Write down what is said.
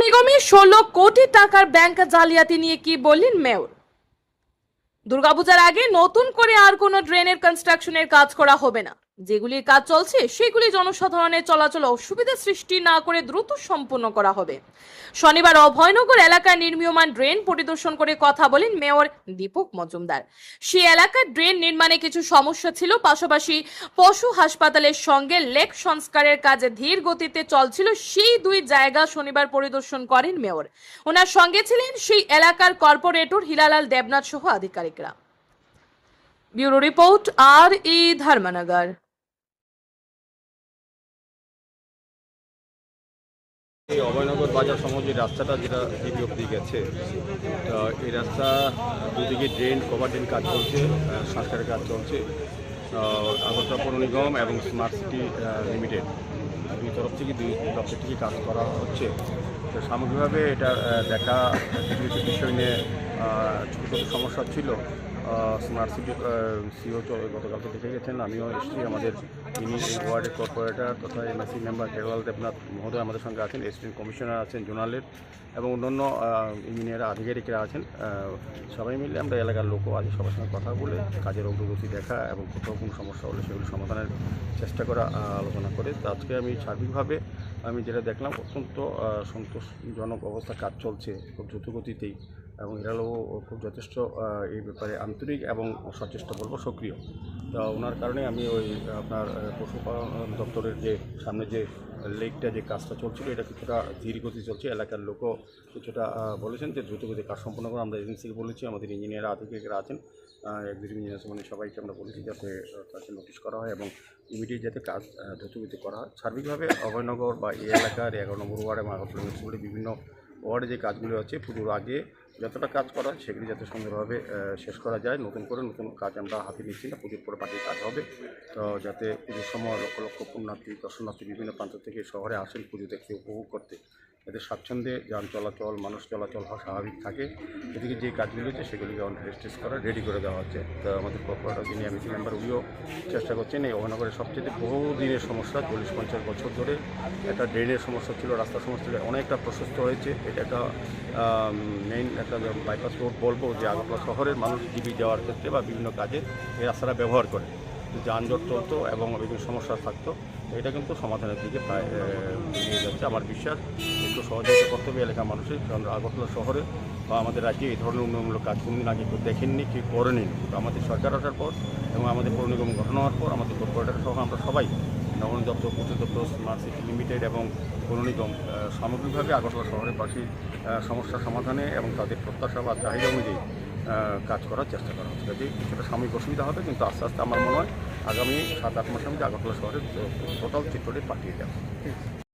নিগমে ষোলো কোটি টাকার ব্যাংক জালিয়াতি নিয়ে কি বললেন মেয়র? দুর্গাপূজার আগে নতুন করে আর কোনো ড্রেনের কনস্ট্রাকশনের কাজ করা হবে না। যেগুলির কাজ চলছে, সেগুলি জনসাধারণের চলাচল অসুবিধা সৃষ্টি না করে দ্রুত সম্পূর্ণ করা হবে। শনিবার অভয়নগর এলাকায় নির্মীয়মান ড্রেন পরিদর্শন করে কথা বলেন মেয়র দীপক মজুমদার। সেই এলাকার ড্রেন নির্মাণে কিছু সমস্যা ছিল, পাশাপাশি পশু হাসপাতালের সঙ্গে লেক সংস্কারের কাজে ধীর গতিতে চলছিল, সেই দুই জায়গা শনিবার পরিদর্শন করেন মেয়র। ওনার সঙ্গে ছিলেন সেই এলাকার কর্পোরেটর হিলালাল দেবনাথ সহ আধিকারিকরা। ব্যুরো রিপোর্ট আর ই ধর্মনগর। এই অভয়নগর বাজার সমাজ যে রাস্তাটা যেটা দিদি অব্দি গেছে এই রাস্তা দুদিকে ড্রেন কভার ড্রেন কাজ চলছে আহ, সংস্কারের কাজ চলছে। আগরতলা পৌর নিগম এবং স্মার্ট সিটি লিমিটেড দুই তরফ থেকে দুই দপ্তর থেকে কাজ করা হচ্ছে। তো সামগ্রিকভাবে এটা দেখা কিছু কিছু বিষয় নিয়ে ছোটো ছোটো সমস্যা ছিল। স্মার্ট সিটি সিও গতকালকে দেখে গেছেন, আমিও এসেছি, আমাদের এই ওয়ার্ডের কর্পোরেটর তথা এমএসসি মেম্বার কেরওয়াল দেবনাথ মহোদয় আমাদের সঙ্গে আছেন এসিস্ট্যান্ট কমিশনার আছেন জোনালের এবং অন্যান্য ইঞ্জিনিয়ার আধিকারিকরা আছেন সবাই মিলে আমরা এলাকার লোকও আজ সবার সঙ্গে কথা বলে কাজের অগ্রগতি দেখা এবং কোথাও কোনো সমস্যা হলে সেগুলো সমাধানের চেষ্টা করা আলোচনা করে। আজকে আমি সার্বিকভাবে আমি যেটা দেখলাম, অত্যন্ত সন্তোষজনক অবস্থা কাজ চলছে, খুব দ্রুত গতিতেই এবং এরাও খুব যথেষ্ট এই ব্যাপারে আন্তরিক এবং সচেষ্ট বলব সক্রিয়। তো ওনার কারণে আমি ওই, আপনার পশুপালন দপ্তরের যে সামনে যে লেকটা, যে কাজটা চলছিল, এটা কিছুটা ধীর গতি চলছে। এলাকার লোকও কিছুটা বলেছেন যে দ্রুত গতি কাজ সম্পন্ন করে আমরা এজেন্সিকে বলেছি, আমাদের ইঞ্জিনিয়ার আধিকারিকরা আছেন। এক্সিকিউটিভ ইঞ্জিনিয়ার মানে সবাইকে আমরা বলেছি যাতে তাকে নোটিশ করা হয় এবং ইমিডিয়েট যাতে কাজ দ্রুতগতি করা হয়। সার্বিকভাবে অভয়নগর বা এই এলাকার এগারো নম্বর ওয়ার্ড এবং বিভিন্ন ওয়ার্ডে যে কাজগুলো আছে, পুজোর আগে যতটা কাজ করা সেগুলি যাতে সুন্দরভাবে শেষ করা যায়। নতুন করে নতুন কাজ আমরা হাতে নিচ্ছি না, পুজোর পরে বাকি কাজ হবে। তো যাতে পুজোর সময় লক্ষ লক্ষ পুণ্যার্থী, দর্শনার্থী বিভিন্ন প্রান্ত থেকে শহরে আসেন পুজো দেখতে উপভোগ করতে। যাতে স্বাচ্ছন্দ্যে যান চলাচল, মানুষ চলাচল স্বাভাবিক থাকে। এদিকে যে কাজগুলো হচ্ছে সেগুলিকে রেজিস্ট্রেস করা, রেডি করে দেওয়া হচ্ছে। তো আমাদের কর্পোরেটর যিনি এমএসি মেম্বার, উনিও চেষ্টা করছেন এই অভয়নগরের সবচেয়ে বহু দিনের সমস্যা। চল্লিশ পঞ্চাশ বছর ধরে একটা ড্রেনের সমস্যা ছিল রাস্তার সমস্যা ছিল, অনেকটা প্রশস্ত হয়েছে। এটা একটা মেইন একটা বাইপাস রোড বলব যে আগরতলা শহরের মানুষ দিবি যাওয়ার ক্ষেত্রে বা বিভিন্ন কাজে এই রাস্তাটা ব্যবহার করে। যানজট চলতো এবং বিভিন্ন সমস্যা থাকতো। এটা কিন্তু সমাধানের দিকে প্রায় এগিয়ে যাচ্ছে। আমার বিশ্বাস, একটু সহযোগিতা করতে হবে এলাকার মানুষের। কারণ আগরতলা শহরে বা আমাদের রাজ্যে এই ধরনের উন্নয়নমূলক কাজ কোনোদিন আগে কেউ দেখেননি, কেউ করেনি। আমাদের সরকার আসার পর এবং আমাদের পৌর নিগম গঠন হওয়ার পর আমাদের কর্পোরেটর সহ আমরা সবাই নগর দপ্তর পূর্ত দপ্তর স্মার্ট সিটি লিমিটেড এবং পৌর নিগম সামগ্রিকভাবে আগরতলা শহরের পাশে সমস্যা সমাধানে এবং তাদের প্রত্যাশা বা চাহিদা অনুযায়ী কাজ করার চেষ্টা করা হচ্ছে। কাজে কিছুটা সাময়িক অসুবিধা হবে, কিন্তু আস্তে আস্তে আমার মনে হয় আগামী সাত আট মাসের মধ্যে আগরতলা শহরে টোটাল চিত্রটি পাঠিয়ে দেওয়া